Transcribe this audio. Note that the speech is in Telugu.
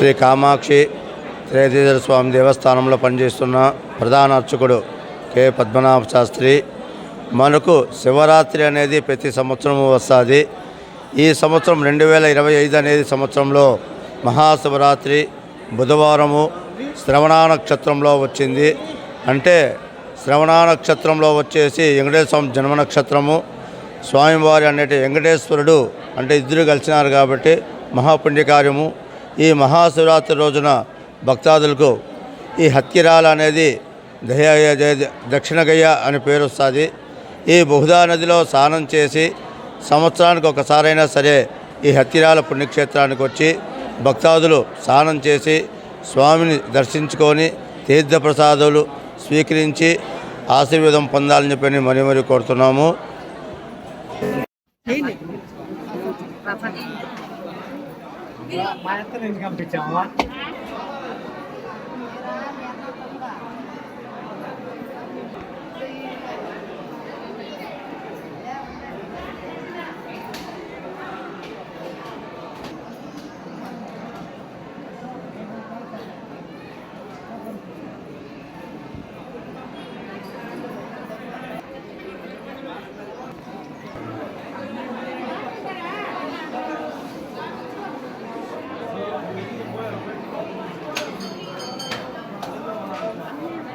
శ్రీ కామాక్షి త్రేతీశ్వర స్వామి దేవస్థానంలో పనిచేస్తున్న ప్రధాన అర్చకుడు కె. పద్మనాభ శాస్త్రి. మనకు శివరాత్రి అనేది ప్రతి సంవత్సరము వస్తుంది. ఈ సంవత్సరం రెండు వేల ఇరవై ఐదు అనేది సంవత్సరంలో మహాశివరాత్రి బుధవారము శ్రవణ నక్షత్రంలో వచ్చింది. అంటే శ్రవణ నక్షత్రంలో వచ్చేసి వెంకటేశ్వర స్వామి జన్మ నక్షత్రము స్వామివారి అనేటి వెంకటేశ్వరుడు అంటే ఇద్దరు కలిసినారు కాబట్టి మహాపుణ్యకార్యము ఈ మహాశివరాత్రి రోజున భక్తాదులకు ఈ హత్కిరాల అనేది దయ దక్షిణ దక్షిణగయ్య అని పేరు వస్తుంది. ఈ బహుదా నదిలో స్నానం చేసి సంవత్సరానికి ఒకసారైనా సరే ఈ హత్తిరాల పుణ్యక్షేత్రానికి వచ్చి భక్తాదులు స్నానం చేసి స్వామిని దర్శించుకొని తీర్థప్రసాదాలు స్వీకరించి ఆశీర్వాదం పొందాలని చెప్పని మరీ మరీ కోరుతున్నాము. మా ఎంత నుంచి పంపించామా